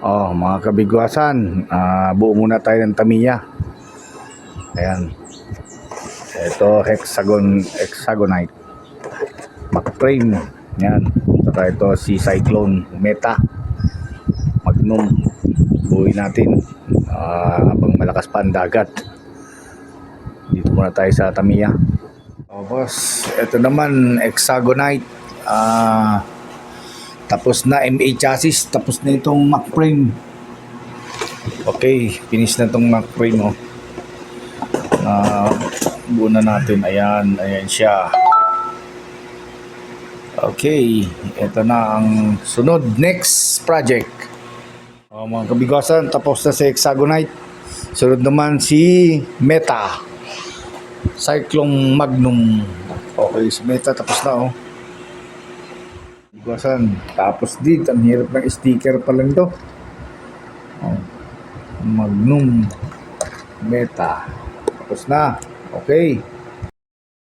Oh, mga kabigwasan, ah, buo muna tayo ng Tamiya. Ayan. Ito, hexagon, hexagonite. McFrame. Yan. Saka ito, si Cyclone Meta. Magnum. Buuin natin. Ah, habang malakas pa ang dagat. Dito muna tayo sa Tamiya. Oh, boss. Ito naman, hexagonite. Ah, tapos na MA chassis, tapos na itong McFrame. Okay, finish na itong McFrame oh. Na buo na natin. Ayan, ayan siya. Okay, ito na ang sunod next project. Oh, mga kabigasan, tapos na si Hexagonite. Sunod naman si Meta. Cyclone Magnum. Okay, si Meta tapos na oh. Iwasan. Tapos dito, ang hirap ng sticker pa lang to. Oh. Magnum Meta. Tapos na. Okay.